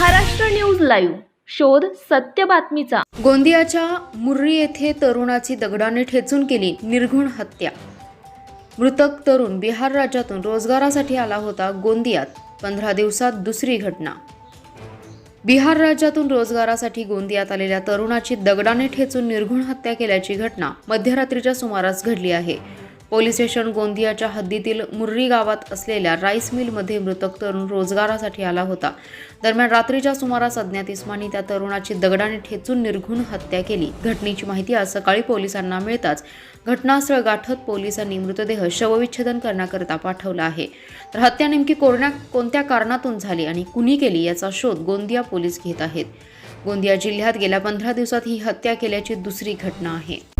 Maharashtra news live. शोध सत्य बातमीचा. गोंदियाच्या मुर्री येथे तरुणाची दगडाने ठेचून केली निर्घुण हत्या. मृतक तरुण बिहार राज्यातून रोजगारासाठी आला होता गोंदियात. पंधरा दिवसात दुसरी घटना. बिहार राज्यातून रोजगारासाठी गोंदियात आलेल्या तरुणाची दगडाने ठेचून निर्घुण हत्या केल्याची घटना मध्यरात्रीच्या सुमारास घडली आहे. पोलीस स्टेशन गोंदियाच्या हद्दीतील मुर्री गावात असलेल्या राईस मिलमध्ये मृतक तरुण रोजगारासाठी आला होता. दरम्यान रात्रीच्या सुमारास अज्ञात इस्मानी त्या तरुणाची दगडाने ठेचून निर्घुण हत्या केली. घटनेची माहिती आज सकाळी पोलिसांना मिळताच घटनास्थळ गाठत पोलिसांनी मृतदेह शवविच्छेदन करण्याकरिता पाठवला आहे. तर हत्या नेमकी कोरण्या कोणत्या कारणातून झाली आणि कुणी केली याचा शोध गोंदिया पोलीस घेत आहेत. गोंदिया जिल्ह्यात गेल्या पंधरा दिवसात ही हत्या केल्याची दुसरी घटना आहे.